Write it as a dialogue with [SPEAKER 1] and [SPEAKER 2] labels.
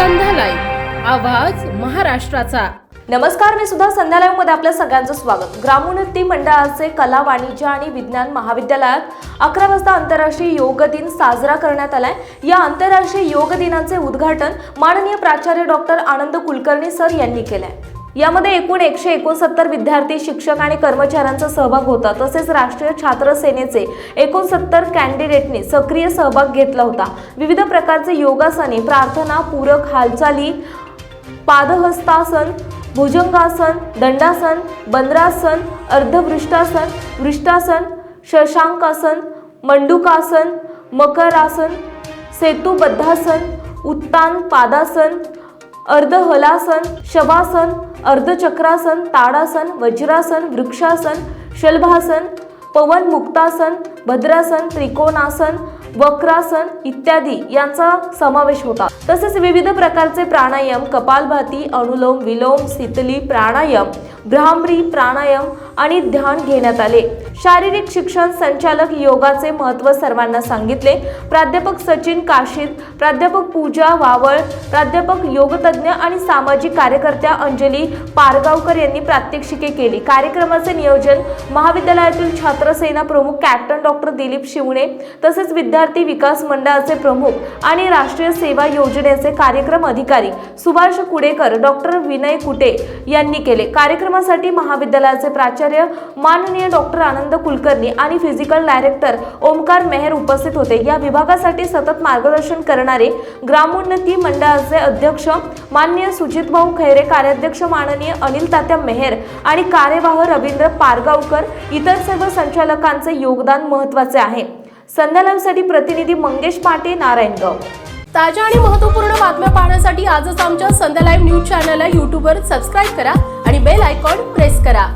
[SPEAKER 1] संध्यालय आवाज महाराष्ट्राचा.
[SPEAKER 2] नमस्कार मी सुद्धा संध्यालयमध्ये आपल्या सगळ्यांचं स्वागत. ग्रामोन्नती मंडळाचे कला वाणिज्य आणि विज्ञान महाविद्यालयात अकरा वाजता आंतरराष्ट्रीय योग दिन साजरा करण्यात आलाय. या आंतरराष्ट्रीय योग दिनाचे उद्घाटन माननीय प्राचार्य डॉक्टर आनंद कुलकर्णी सर यांनी केलंय. यामध्ये एकूण एकशे एकोणसत्तर विद्यार्थी शिक्षक आणि कर्मचाऱ्यांचा सहभाग होता. तसेच राष्ट्रीय छात्र सेनेचे एकोणसत्तर कॅन्डिडेटने सक्रिय सहभाग घेतला होता. विविध प्रकारचे योगासने प्रार्थना पूरक हालचाली पादहस्तासन भुजंगासन दंडासन बंद्रासन अर्धवृष्टासन वृष्टासन शशांकासन मंडुकासन मकरासन सेतुबद्धासन उत्तान पादासन अर्धहलासन शवासन अर्धचक्रासन ताडासन वज्रासन वृक्षासन शलभासन पवन मुक्तासन भद्रासन त्रिकोणासन वक्रासन इत्यादी यांचा समावेश होता. तसेच विविध प्रकारचे प्राणायाम कपालभाती अनुलोम विलोम शीतली प्राणायाम भ्रामरी प्राणायाम आणि ध्यान घेण्यात आले. शारीरिक शिक्षण संचालक योगाचे महत्त्व सर्वांना सांगितले. प्राध्यापक सचिन काशीद प्राध्यापक पूजा वावळ प्राध्यापक योगतज्ञ आणि सामाजिक कार्यकर्त्या अंजली पारगावकर यांनी प्रात्यक्षिके केली. कार्यक्रमाचे नियोजन महाविद्यालयातील छात्रसेना प्रमुख कॅप्टन डॉक्टर दिलीप शिवणे तसेच विद्यार्थी विकास मंडळाचे प्रमुख आणि राष्ट्रीय सेवा योजनेचे कार्यक्रम अधिकारी सुभाष कुडेकर डॉक्टर विनय कुटे यांनी केले. कार्यक्रमासाठी महाविद्यालयाचे प्राचार्य माननीय डॉक्टर आनंद कुलकर्णी आणि फिजिकल डायरेक्टर ओमकार मेहर उपस्थित होते. या विभागासाठी सतत मार्गदर्शन करणारे ग्रामोन्नती मंडळाचे अध्यक्ष माननीय सुजित भाऊ खैरे कार्याध्यक्ष माननीय अनिल तात्या मेहर आणि कार्यवाह रवींद्र पारगावकर इतर सर्व संचालकांचे योगदान महत्त्वाचे आहे. संध्या प्रतिनिधी मंगेश पाटे नारायणगाव.
[SPEAKER 1] ताज्या आणि महत्त्वपूर्ण बातम्या पाहण्यासाठी आजच आमच्या संध्या लाईव्ह न्यूज चॅनलला यूट्यूबवर सबस्क्राईब करा आणि बेल आयकॉन प्रेस करा.